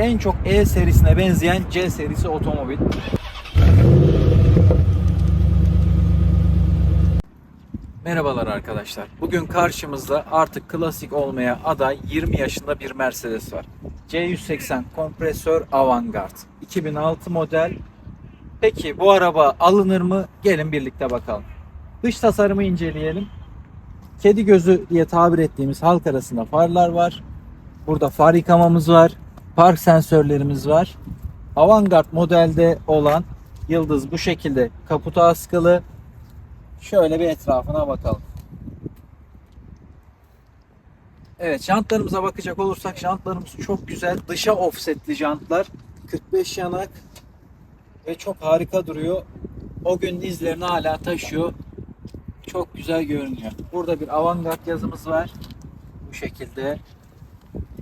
en çok E serisine benzeyen C serisi otomobil. Merhabalar arkadaşlar. Bugün karşımızda artık klasik olmaya aday 20 yaşında bir Mercedes var. C180 kompresör Avantgarde. 2006 model. Peki bu araba alınır mı? Gelin birlikte bakalım. Dış tasarımı inceleyelim. Kedi gözü diye tabir ettiğimiz halk arasında farlar var. Burada far yıkamamız var. Park sensörlerimiz var. Avantgarde modelde olan yıldız bu şekilde kaputa askılı. Şöyle bir etrafına bakalım. Evet jantlarımıza bakacak olursak jantlarımız çok güzel. Dışa offsetli jantlar. 45 yanak ve çok harika duruyor. O gün izlerini hala taşıyor. Çok güzel görünüyor. Burada bir avantgard yazımız var. Bu şekilde.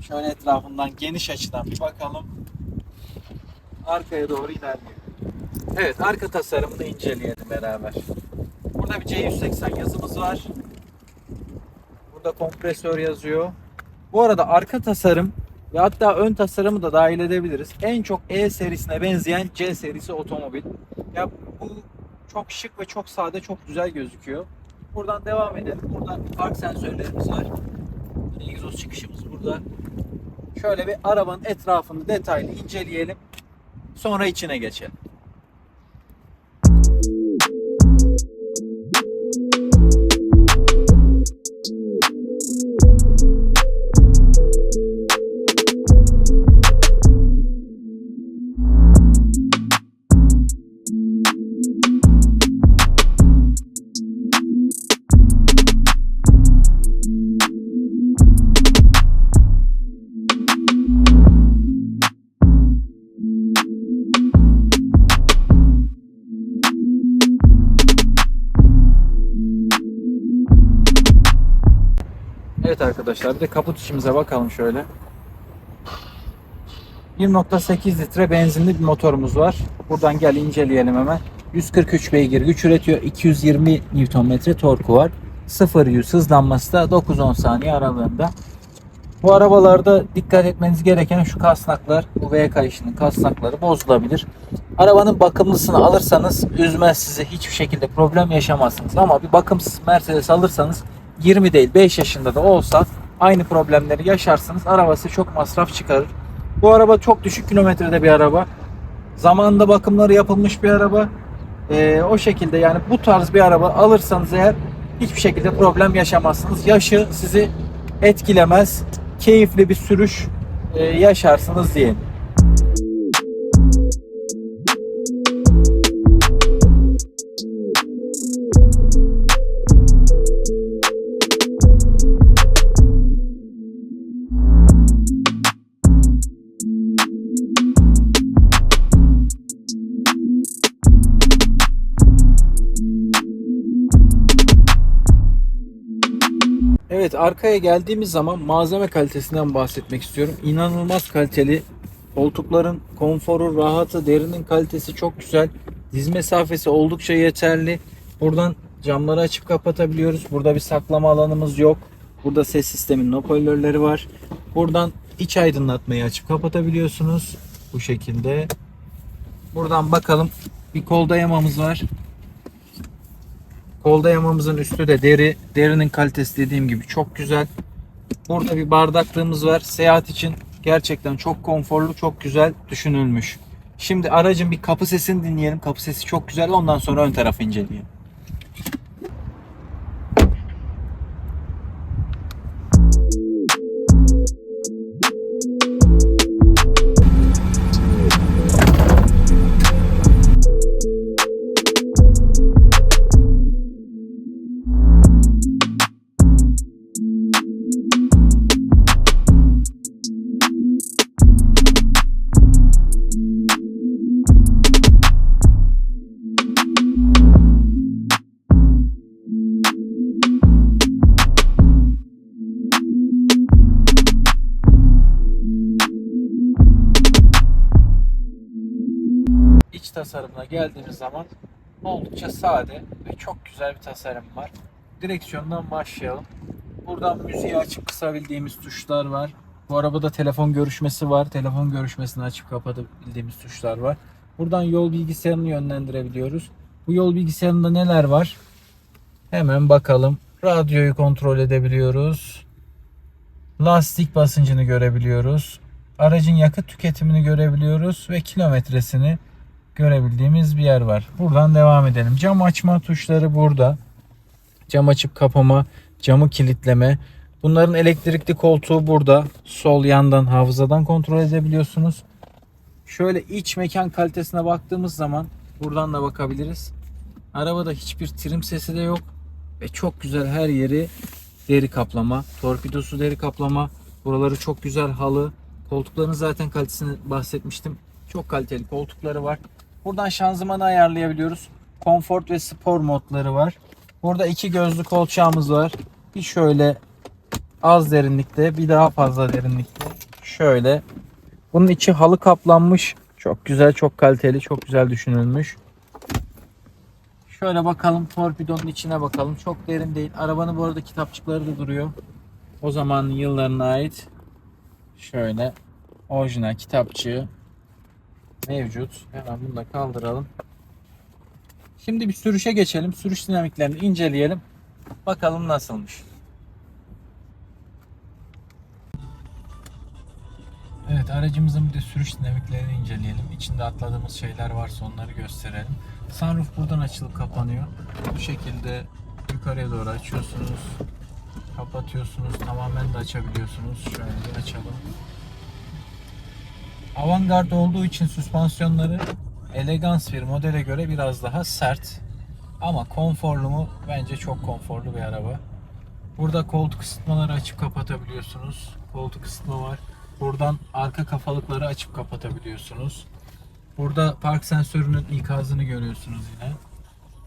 Şöyle etrafından geniş açıdan bir bakalım. Arkaya doğru ilerliyor. Evet arka tasarımını inceleyelim beraber. Burada bir C180 yazımız var. Burada kompresör yazıyor. Bu arada arka tasarım ve hatta ön tasarımı da dahil edebiliriz. En çok E serisine benzeyen C serisi otomobil. Ya bu çok şık ve çok sade, çok güzel gözüküyor. Buradan devam edelim. Burada park sensörlerimiz var. Yine egzoz çıkışımız burada. Şöyle bir arabanın etrafını detaylı inceleyelim. Sonra içine geçelim. Evet arkadaşlar bir de kaput içimize bakalım şöyle. 1.8 litre benzinli bir motorumuz var. Buradan gel inceleyelim hemen. 143 beygir güç üretiyor. 220 Nm torku var. 0-100 hızlanması da 9-10 saniye aralığında. Bu arabalarda dikkat etmeniz gereken şu kasnaklar, bu V kayışının kasnakları bozulabilir. Arabanın bakımlısını alırsanız üzmez sizi hiçbir şekilde problem yaşamazsınız. Ama bir bakımsız Mercedes alırsanız 20 değil 5 yaşında da olsa aynı problemleri yaşarsınız. Arabası çok masraf çıkarır. Bu araba çok düşük kilometrede bir araba. Zamanında bakımları yapılmış bir araba. Ee, o şekilde yani bu tarz bir araba alırsanız eğer hiçbir şekilde problem yaşamazsınız. Yaşı sizi etkilemez. Keyifli bir sürüş e, yaşarsınız diyelim. Arkaya geldiğimiz zaman malzeme kalitesinden bahsetmek istiyorum. İnanılmaz kaliteli. Koltukların konforu, rahatı, derinin kalitesi çok güzel. Diz mesafesi oldukça yeterli. Buradan camları açıp kapatabiliyoruz. Burada bir saklama alanımız yok. Burada ses sisteminin hoparlörleri var. Buradan iç aydınlatmayı açıp kapatabiliyorsunuz. Bu şekilde. Buradan bakalım. Bir kol dayamamız var. Kol dayamamızın üstü de deri. Derinin kalitesi dediğim gibi çok güzel. Burada bir bardaklığımız var. Seyahat için gerçekten çok konforlu, çok güzel düşünülmüş. Şimdi aracın bir kapı sesini dinleyelim. Kapı sesi çok güzel. Ondan sonra ön tarafı inceleyelim. Tasarımına geldiğimiz zaman oldukça sade ve çok güzel bir tasarım var. Direksiyondan başlayalım. Buradan müziği açıp kısabildiğimiz tuşlar var. Bu arabada telefon görüşmesi var. Telefon görüşmesini açıp kapatabildiğimiz tuşlar var. Buradan yol bilgisayarını yönlendirebiliyoruz. Bu yol bilgisayarında neler var? Hemen bakalım. Radyoyu kontrol edebiliyoruz. Lastik basıncını görebiliyoruz. Aracın yakıt tüketimini görebiliyoruz ve kilometresini görebildiğimiz bir yer var. Buradan devam edelim. Cam açma tuşları burada. Cam açıp kapama, camı kilitleme. Bunların elektrikli koltuğu burada. Sol yandan hafızadan kontrol edebiliyorsunuz. Şöyle iç mekan kalitesine baktığımız zaman buradan da bakabiliriz. Arabada hiçbir trim sesi de yok ve çok güzel her yeri deri kaplama. Torpidosu deri kaplama. Buraları çok güzel halı. Koltukların zaten kalitesini bahsetmiştim. Çok kaliteli koltukları var. Buradan şanzımanı ayarlayabiliyoruz. Comfort ve spor modları var. Burada iki gözlü kolçağımız var. Bir şöyle az derinlikte, bir daha fazla derinlikte. Şöyle. Bunun içi halı kaplanmış. Çok güzel, çok kaliteli, çok güzel düşünülmüş. Şöyle bakalım torpidonun içine bakalım. Çok derin değil. Arabanın bu arada kitapçıkları da duruyor. O zamanın yıllarına ait. Şöyle orijinal kitapçığı mevcut. Hemen bunu da kaldıralım. Şimdi bir sürüşe geçelim. Sürüş dinamiklerini inceleyelim. Bakalım nasılmış. Evet aracımızın bir de sürüş dinamiklerini inceleyelim. İçinde atladığımız şeyler varsa onları gösterelim. Sunroof buradan açılıp kapanıyor. Bu şekilde yukarıya doğru açıyorsunuz. Kapatıyorsunuz. Tamamen de açabiliyorsunuz. Şöyle bir açalım. Avantgard olduğu için süspansiyonları elegans bir modele göre biraz daha sert. Ama konforlu mu? Bence çok konforlu bir araba. Burada koltuk ısıtmaları açıp kapatabiliyorsunuz. Koltuk ısıtma var. Buradan arka kafalıkları açıp kapatabiliyorsunuz. Burada park sensörünün ikazını görüyorsunuz yine.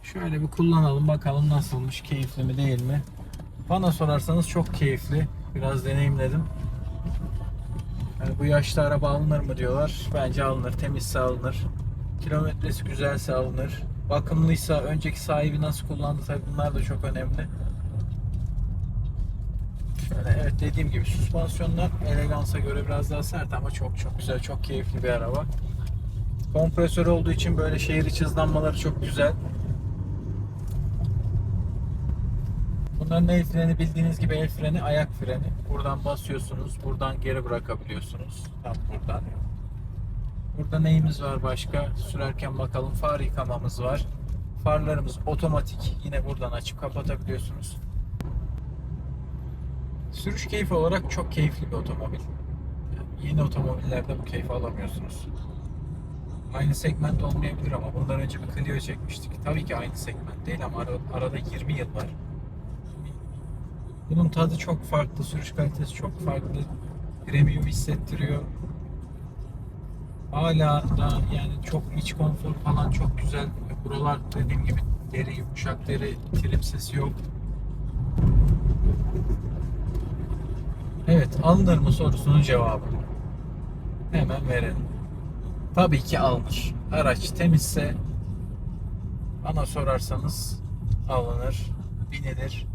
Şöyle bir kullanalım bakalım nasılmış, keyifli mi değil mi? Bana sorarsanız çok keyifli. Biraz deneyimledim. Yani bu yaşta araba alınır mı diyorlar. Bence alınır. Temizse alınır. Kilometresi güzelse alınır. Bakımlıysa önceki sahibi nasıl kullandı tabii bunlar da çok önemli. Şöyle evet dediğim gibi süspansiyonlar elegansa göre biraz daha sert ama çok çok güzel, çok keyifli bir araba. Kompresör olduğu için böyle şehir içi hızlanmaları çok güzel. Bunların el freni bildiğiniz gibi el freni ayak freni. Buradan basıyorsunuz, buradan geri bırakabiliyorsunuz. Tam buradan. Burada neyimiz var başka? Sürerken bakalım far yıkamamız var. Farlarımız otomatik. Yine buradan açıp kapatabiliyorsunuz. Sürüş keyfi olarak çok keyifli bir otomobil. Yeni otomobillerde bu keyfi alamıyorsunuz. Aynı segment olmayabilir ama bundan önce bir Clio çekmiştik. Tabii ki aynı segment değil ama ara- arada 20 yıl var. Bunun tadı çok farklı, sürüş kalitesi çok farklı. Premium hissettiriyor. Hala da yani çok iç konfor falan çok güzel. Buralar dediğim gibi deri, yumuşak deri, trim sesi yok. Evet, alınır mı sorusunun cevabı. Hemen verelim. Tabii ki alınır. Araç temizse bana sorarsanız alınır, binilir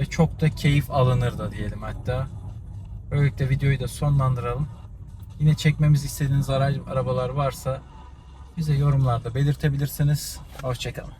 ve çok da keyif alınır da diyelim hatta. Böylelikle videoyu da sonlandıralım. Yine çekmemizi istediğiniz aracı, arabalar varsa bize yorumlarda belirtebilirsiniz. Hoşçakalın.